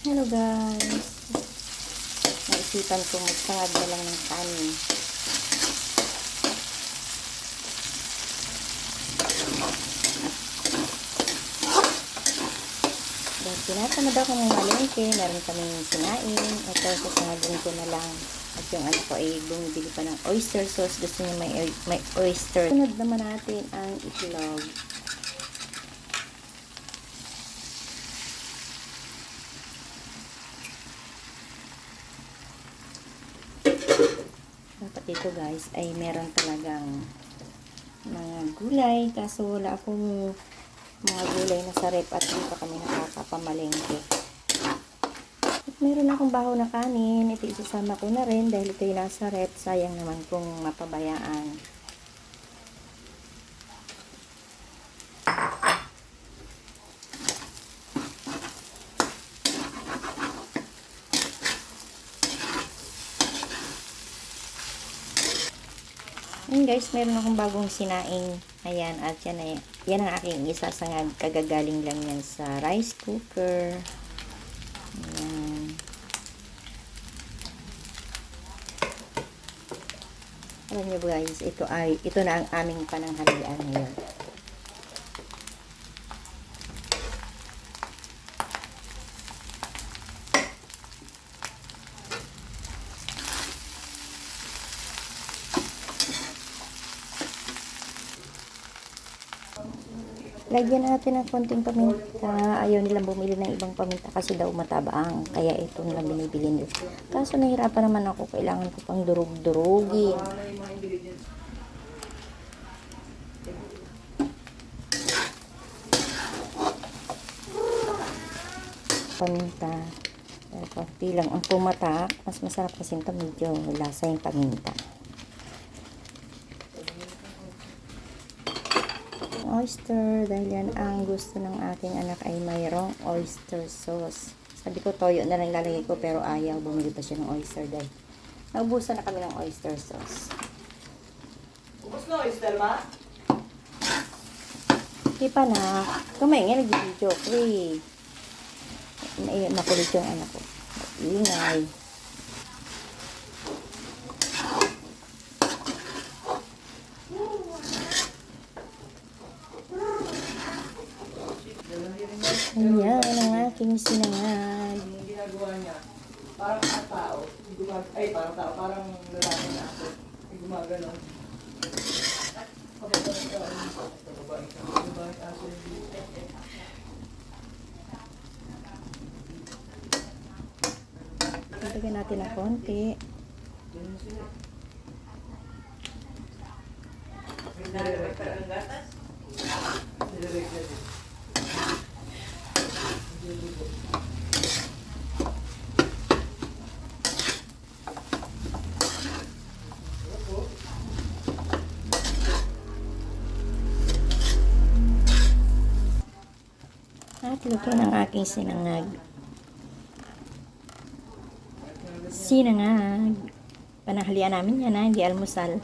Hello guys. Naisipan ko magsangag na lang ng kanin. Dahil tinatamad ako ng malengke, meron kaming sinain. Ito, sasangagin ko na lang. At yung anak ko ay bumibili pa ng oyster sauce. Gusto niya may, may oyster. Sunod naman natin ang itlog. Dito guys ay meron talagang mga gulay. Kaso wala akong mga gulay na sa rep at pa kami nakakapamalengke. At meron akong baho na kanin. Ito isasama ko na rin dahil ito yung nasa rep. Sayang naman kung mapabayaan Ayan guys, meron akong bagong sinaing. Ayan, at yan, ay, yan ang aking isasangag. Kagagaling lang yan sa rice cooker. Ayan. Alam niyo guys, ito ay, ito na ang aming pananghalian ngayon. Lagyan natin ng konting paminta. Ayaw nilang bumili ng ibang paminta kasi daw matabang. Kaya ito lang binibili nila. Kaso nahirapan naman ako. Kailangan ko pang durug-durugin. Paminta. Dahil konti lang ang pumatak. Mas masarap kasi ito medyo lasa yung paminta. Oyster dahil yan ang gusto ng aking anak ay mayroong oyster sauce. Sabi ko toyo na lang lalagay ko pero ayaw bumili pa siya ng oyster dahil naubusan na kami ng oyster sauce. Ubus na, oyster ma? Di pa na, kumain nga nag-video. Na- Makulit yung anak ko. Ingay. Ayan ang aking sinangag. Yung ginagawa niya, parang ang tao, gumag ay parang tao, parang lalaki na ako, ay gumagano. Natin ng konti. Ng gatas? Nire-rek na. At luto ng aking sinangag. Sinangag. Panahalian namin yan ha, hindi almusal.